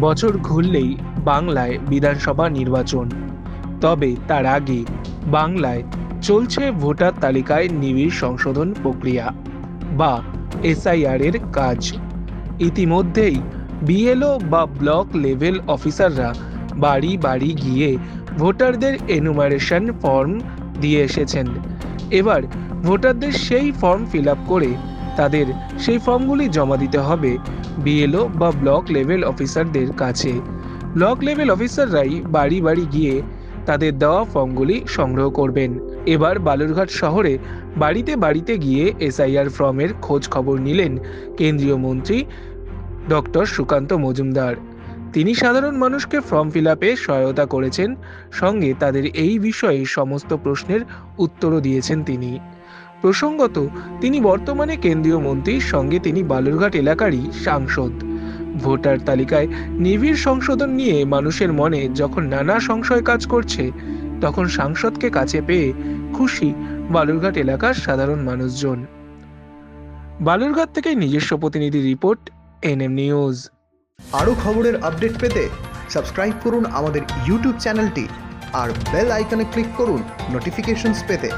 বছর ঘুরলেই বাংলায় বিধানসভা নির্বাচন। তবে তার আগে বাংলায় চলছে ভোটার তালিকায় নিবিড় সংশোধন প্রক্রিয়া বা এসআইআর এর কাজ। ইতিমধ্যেই বিএলও বা ব্লক লেভেল অফিসাররা বাড়ি বাড়ি গিয়ে ভোটারদের এনুমারেশন ফর্ম দিয়ে এসেছেন। এবার ভোটারদের সেই ফর্ম ফিল করে তাদের সেই ফর্মগুলি জমা দিতে হবে বিএলও বা ব্লক লেভেল অফিসারদের কাছে। ব্লক লেভেল অফিসাররাই বাড়ি বাড়ি গিয়ে তাদের দেওয়া ফর্মগুলি সংগ্রহ করবেন। এবার বালুরঘাট শহরে বাড়িতে বাড়িতে গিয়ে এসআইআর ফর্মের খোঁজ খবর নিলেন কেন্দ্রীয় মন্ত্রী ডক্টর সুকান্ত মজুমদার। তিনি সাধারণ মানুষকে ফর্ম ফিল আপে সহায়তা করেছেন, সঙ্গে তাদের এই বিষয়ে সমস্ত প্রশ্নের উত্তরও দিয়েছেন তিনি। প্রসঙ্গত, তিনি বর্তমানে কেন্দ্রীয় মন্ত্রীর সঙ্গে তিনি বালুরঘাট এলাকারই সাংসদ। ভোটার তালিকায় নিবিড় সংশোধন নিয়ে মানুষের মনে যখন নানা সংশয় কাজ করছে, তখন সাংসদকে কাছে পেয়ে খুশি বালুরঘাট এলাকার সাধারণ মানুষজন। বালুরঘাট থেকে নিজস্ব প্রতিনিধি রিপোর্ট, এনএম নিউজ। আরও খবরের আপডেট পেতে সাবস্ক্রাইব করুন আমাদের ইউটিউব চ্যানেলটি আর বেল আইকনে ক্লিক করুন নোটিফিকেশনস পেতে।